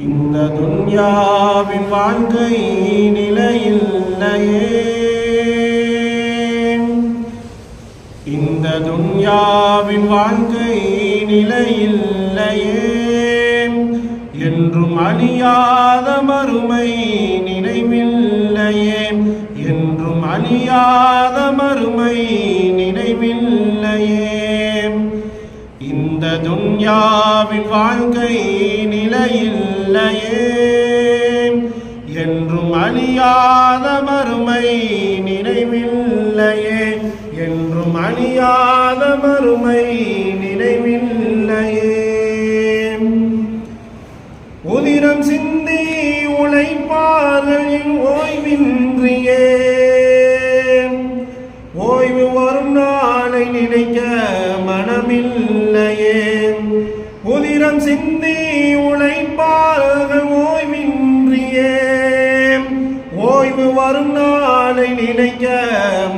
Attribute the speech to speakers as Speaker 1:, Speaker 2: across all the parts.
Speaker 1: இந்த துன்யாவின் வாழ்க்கை நிலையில்லையே இந்த துன்யாவின் வாழ்க்கை நிலையில்லையே என்றும் அழியாத மறுமை நினைவில்லையே என்றும் அணியா துன்யாவின் வாழ்க்கை நிலையில்லையே. என்றும் அழியாத மறுமை நினைவில்லையே. என்றும் அழியாத மறுமை நினைவில்லையே. உதிரம் சிந்தி உழைப்பார்கள் ஓய்வின்றியே. ஓய்வு வரும் நாளை நினைக்க மனமில்லையே. உள்ளம் சிந்தி உழைப்பாக ஓய்வின்றியே. ஓய்வு வரும் நாளை நினைக்க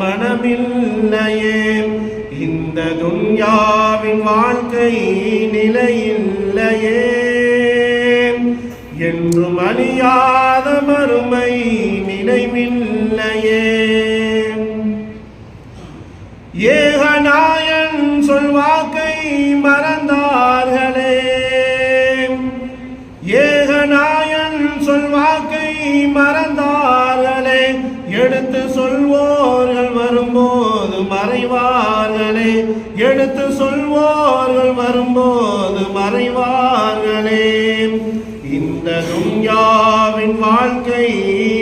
Speaker 1: மனமில்லையே. இந்த துன்யாவின் வாழ்க்கை நிலையில்லையே. என்றும் அழியாத மறுமை நினைவில்லையே. ஏகநாயன் சொல்வாக்கை மறந்தார்களே ஏகநாயன் வாக்கை மறந்தார்களே எடுத்து சொல்வோர்கள் வரும்போது மறைவார்களே எடுத்து சொல்வோர்கள் வரும்போது மறைவார்களே. இந்த துன்யாவின் வாழ்க்கை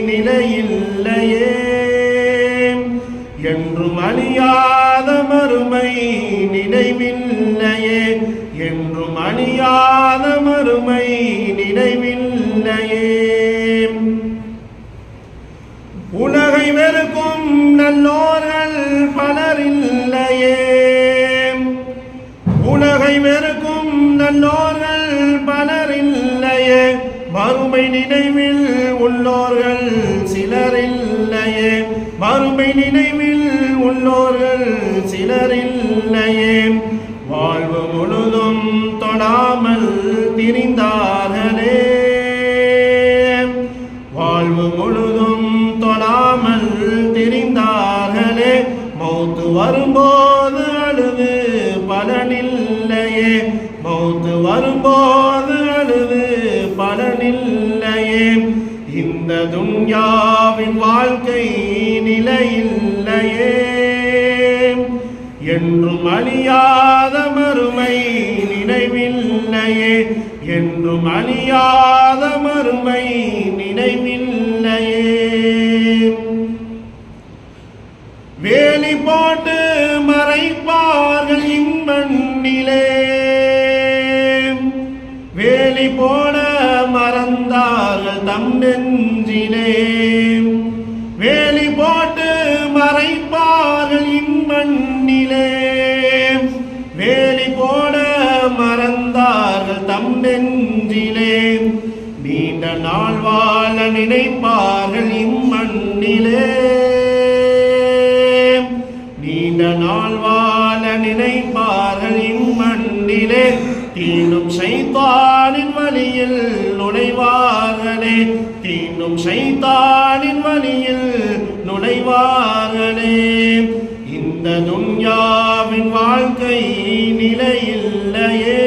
Speaker 1: நிலையில்லையே. என்றும் அழியாத மறுமை நினைவில்லையே. என்றும் அழியாத மறுமை உள்ளோர்கள் பலரில்லையே. மறுமை நினைவில் உள்ளோர்கள் சிலரில்லையே. மறுமை நினைவில் உள்ளோர்கள் சிலரில்லையே. வாழ்வு முழுதும் தொடாமல் திரிந்தார்களே. வாழ்வு முழுதும் தொடாமல் திரிந்தார்களே. மௌத்து வரும்போது மௌத்து வரும்போது அழுது பலனில்லையே இந்த துன்யாவின் வாழ்க்கை நிலையில்லையே. என்றும் அழியாத மறுமை நினைவில்லையே. என்றும் அழியாத மறுமை நினைவில்லையே. வேலி போட்டு என்னை போட மறந்தார்கள் தம் நெஞ்சிலே. வேலி போட்டு மறைப்பார்கள் இம்மண்ணிலே. வேலி போட மறந்தார்கள் தம் நெஞ்சிலே. நீண்ட நாள் வாழ நினைப்பார்கள் இம்மண்ணிலே. நீண்ட நாள் வாழ நினைப்பார்கள் இம்மண்ணிலே. தீனும் செய்தார் இன்னும் சைத்தானின் வழியில் நுழைவார்களே. இந்த துன்யாவின் வாழ்க்கை நிலையில்லையே.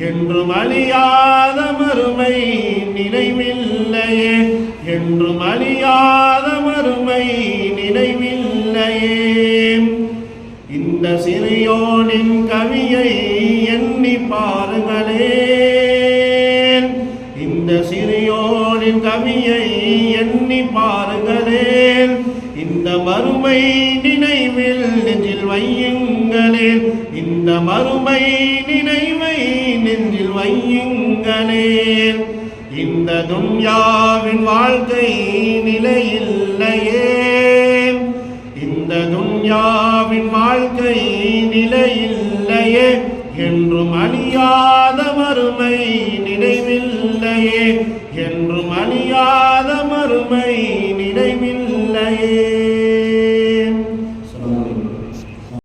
Speaker 1: என்றும் அழியாத மறுமை நினைவில்லையே. என்றும் அழியாத மறுமை நினைவில்லையே. இந்த சிறியோனின் கவியை எண்ணி பாருங்களே. சிறியோனின் கவியை எண்ணி பாருங்களேன். இந்த மறுமை நினைவில் நெஞ்சில் வையுங்களேன். இந்த மறுமை நினைவை நெஞ்சில் வையுங்களேன். இந்த துன்யாவின் வாழ்க்கை நிலையில்லையே இந்த துன்யாவின் வாழ்க்கை நிலையில்லையே. என்றும் அழியாத மறுமை நினைவில்லையே. என்றும் அழியாத மறுமை நினைவில்லையே